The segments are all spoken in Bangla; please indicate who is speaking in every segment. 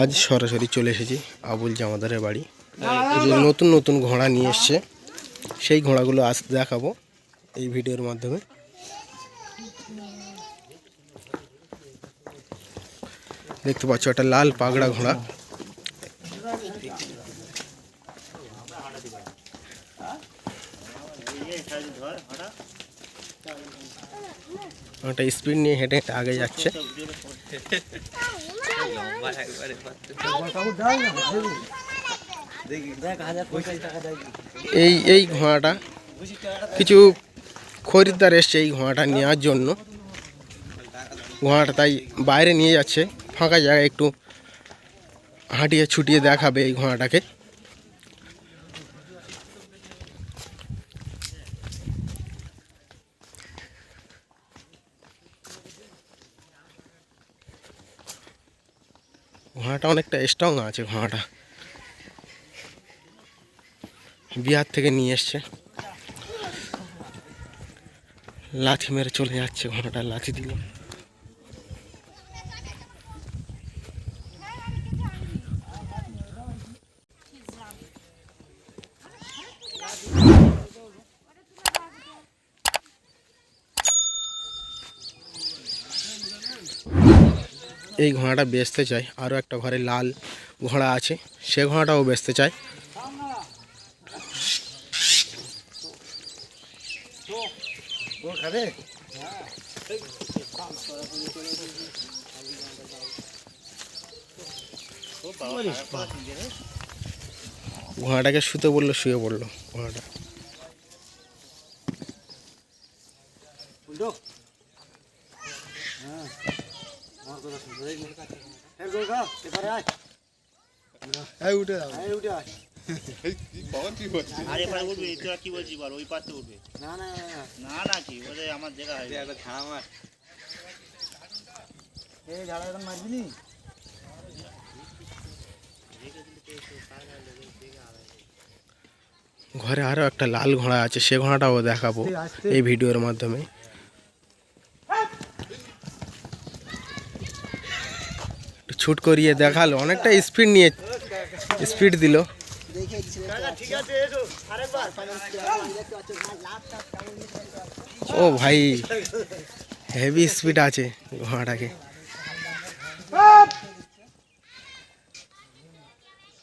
Speaker 1: আজ সরাসরি চলে এসেছি আবুল জামাদারের বাড়ি। নতুন নতুন ঘোড়া নিয়ে এসছে, সেই ঘোড়াগুলো আজ দেখাবো এই ভিডিওর মাধ্যমে। দেখতে পাচ্ছ, একটা লাল পাগড়া ঘোড়া। স্পিড নিয়ে হেঁটে হেঁটে আগে যাচ্ছে। এই এই ঘোড়াটা, কিছু খরিদ্দার এসছে এই ঘোড়াটা নেওয়ার জন্য। ঘোড়াটা তাই বাইরে নিয়ে যাচ্ছে, ফাঁকা জায়গায় একটু হাঁটিয়ে ছুটিয়ে দেখাবে এই ঘোড়াটাকে। ঘোড়াটা অনেকটা স্ট্রং আছে, ঘোড়াটা। বিহার থেকে নিয়ে এসছে। লাথি মেরে চলে যাচ্ছে ঘোড়াটা, লাথি দিল। এই ঘোড়াটা বেচতে চাই। আরও একটা ঘরে লাল ঘোড়া আছে, সে ঘোড়াটাও বেচতে চাই। ঘোড়াটাকে শুতে বলল, শুয়ে পড়ল ঘোড়াটা। উঠে যাও
Speaker 2: আরে এবার উঠবে তোরা কি বলছিস বল ওই পাশে উঠবে
Speaker 3: না না না, না
Speaker 2: না না কি ওরে আমার জায়গা হয়
Speaker 3: এই ঝাড়া এখন মারবি নি
Speaker 1: ঘরে আরও একটা লাল ঘোড়া আছে সে ঘোড়াটাও দেখাবো এই ভিডিওর মাধ্যমে একটু ছুট করিয়ে দেখাল। অনেকটা স্পিড নিয়ে স্পিড দিল।
Speaker 2: ঠিক আছে এসো আরেকবার
Speaker 1: ও ভাই হেভি স্পিড আছে ঘোড়াটাকে।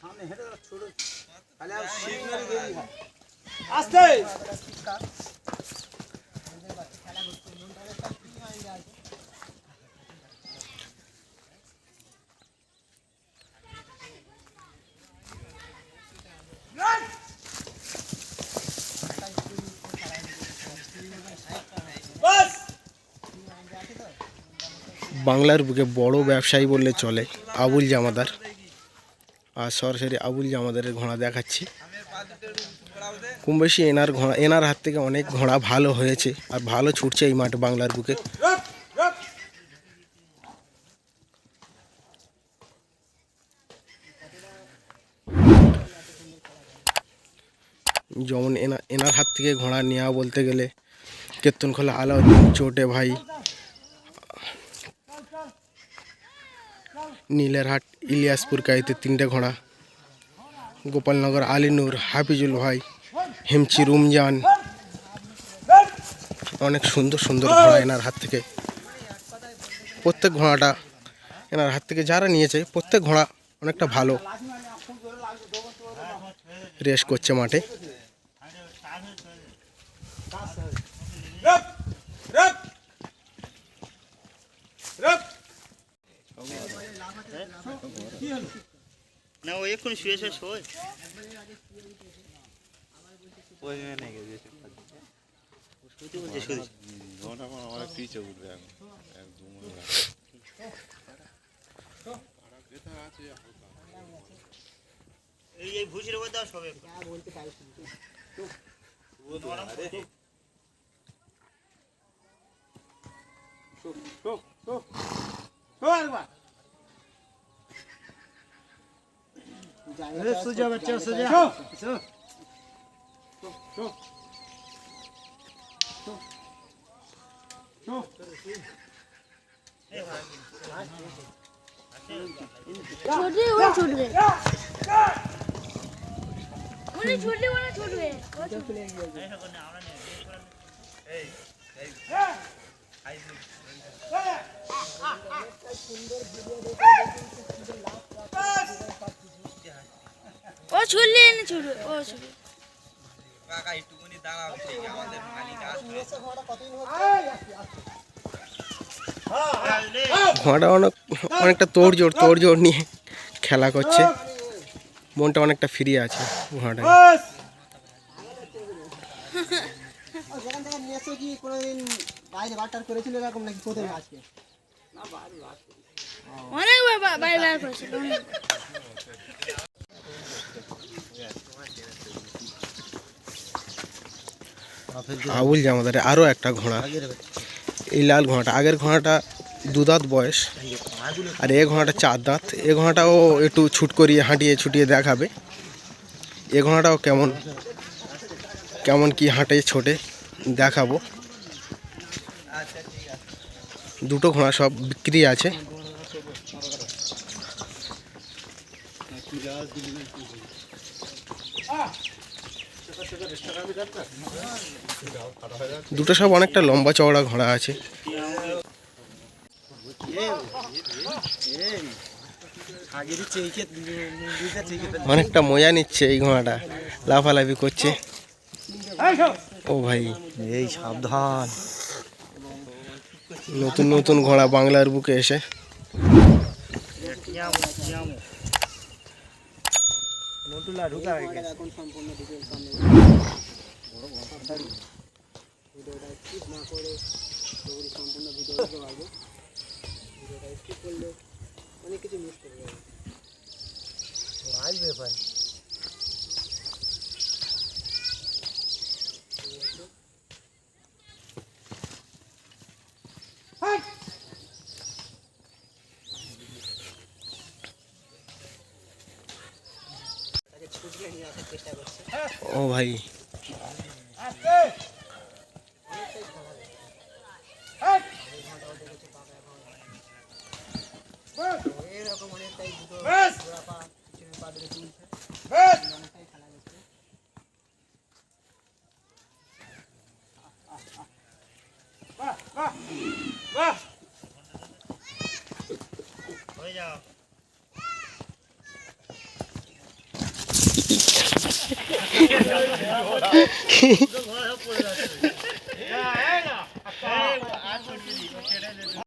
Speaker 3: সামনে হেঁটে যাও, ছোট। তাহলে আর শিখ মেরে দেরি হয় আস্তে।
Speaker 1: বাংলার বুকে বড় ব্যবসায়ী বললে চলে, আবুল জামাদার। আর সরাসরি আবুল জামাদারের ঘোড়া দেখাচ্ছি। কম বেশি এনার ঘোড়া, এনার হাত থেকে অনেক ঘোড়া ভালো হয়েছে আর ভালো ছুটছে এই মাঠ বাংলার বুকে। যেমন এনা, এনার হাত থেকে ঘোড়া নেওয়া বলতে গেলে কেতনখোলা আলাউদ্দিন চোটে ভাই। নীলেরহাট ইলিয়াসপুর কাইতে তিনটে ঘোড়া। গোপালনগর, আলিনুর, হাফিজুল ভাই, হেমচি রুমজান। অনেক সুন্দর সুন্দর ঘোড়া এনার হাত থেকে। প্রত্যেক ঘোড়াটা এনার হাত থেকে যারা নিয়েছে, প্রত্যেক ঘোড়া অনেকটা ভালো। রেস করছে মাঠে।
Speaker 2: না ও এক্ষুনি শুয়ে শুয়ে শোয়। শুতে বলছে শুধু
Speaker 4: অনেক পিছে উঠবে এখন। এক দু মনে
Speaker 2: এই এই ভুসির উপর দাও সবে
Speaker 3: अरे सुजा बच्चा सुजा सो सो सो सो
Speaker 5: छोटे वाला छोड़ गए उन्हें छोटे वाला छोड़ गए সুন্দর ভিডিও দেখে ছুটলে এনে ছুটবে ও ছুটবে
Speaker 1: ঘোড়াটা অনেক অনেকটা তোড়জোড় তোড়জোড় নিয়ে খেলা করছে। মনটা অনেকটা ফ্রি আছে ঘোড়াটা
Speaker 5: অনেকবার বাইরে বার করেছিল
Speaker 1: আবুল জামাদারে আরও একটা ঘোড়া। এই লাল ঘোড়াটা, আগের ঘোড়াটা দু দাঁত বয়স, আর এ ঘোড়াটা চার দাঁত। এ ঘোড়াটাও একটু ছুট করিয়ে হাঁটিয়ে ছুটিয়ে দেখাবে। এ ঘোড়াটাও কেমন কেমন কি হাঁটে ছোটে দেখাবো। দুটো ঘোড়া সব বিক্রি আছে। দুটো সব অনেকটা লম্বা চওড়া ঘোড়া আছে। অনেকটা মজা নিচ্ছে এই ঘোড়াটা লাফালাফি করছে। ও ভাই।
Speaker 3: এই সাবধান।
Speaker 1: নতুন নতুন ঘোড়া বাংলার বুকে এসে।
Speaker 3: নটুলা ঢুকা হয়ে গেছে এখন সম্পূর্ণ ডিটেলস সামনে ভিডিওটা স্কিপ না করে পুরো সম্পূর্ণ ভিডিও দেখতে পারবে ভিডিওটা স্কিপ করলে অনেক কিছু মিস করে যাবে আসবে পারে করছে
Speaker 1: ও ভাই
Speaker 3: এরকম অনেকটাই দুটো ঘোড়া পা পিছনে পা ধরে তুলছে অনেকটাই খেলা করছে
Speaker 2: হয়ে যাও